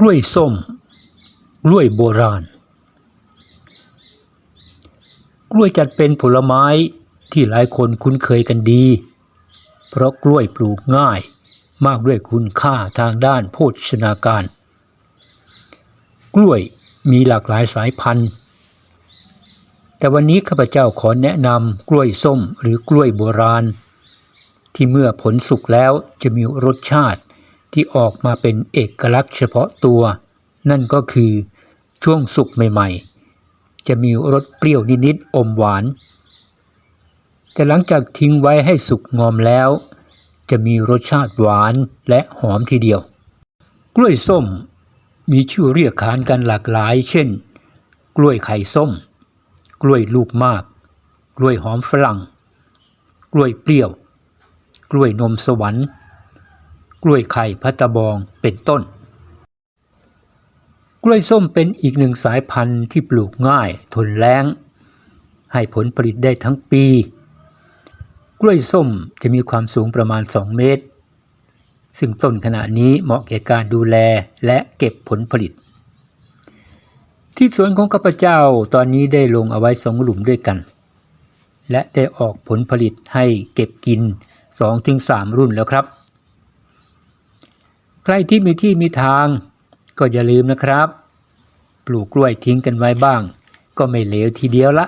กล้วยส้ม กล้วยโบราณ กล้วยจัดเป็นผลไม้ที่หลายคนคุ้นเคยกันดี เพราะกล้วยปลูกง่ายมากด้วยคุณค่าทางด้านโภชนาการ กล้วยมีหลากหลายสายพันธุ์ แต่วันนี้ข้าพเจ้าขอแนะนำกล้วยส้มหรือกล้วยโบราณ ที่เมื่อผลสุกแล้วจะมีรสชาติ ที่ออกมาเป็นเอกลักษณ์เฉพาะตัว นั่นก็คือช่วงสุกใหม่ๆ จะมีรสเปรี้ยวนิดๆอมหวาน แต่หลังจากทิ้งไว้ให้สุกงอมแล้ว จะมีรสชาติหวานและหอมทีเดียว กล้วยส้มมีชื่อเรียกขานกันหลากหลาย เช่น กล้วยไข่ส้ม กล้วยลูกมาก กล้วยหอมฝรั่ง กล้วยเปรี้ยว กล้วยนมสวรรค์ กล้วยไข่พัตตะบองเป็นต้น กล้วยส้มเป็นอีกหนึ่งสายพันธุ์ที่ปลูกง่ายทนแล้ง ให้ผลผลิตได้ทั้งปี กล้วยส้มจะมีความสูงประมาณ 2 เมตร ซึ่งต้นขณะนี้เหมาะแก่การดูแลและเก็บผลผลิต ที่สวนของข้าพเจ้าตอนนี้ได้ลงเอาไว้สองหลุมด้วยกัน และได้ออกผลผลิตให้เก็บกิน 2-3 รุ่นแล้วครับ ใครที่มีที่มีทาง ก็อย่าลืมนะครับ ปลูกกล้วยทิ้งกันไว้บ้าง ก็ไม่เลวทีเดียวละ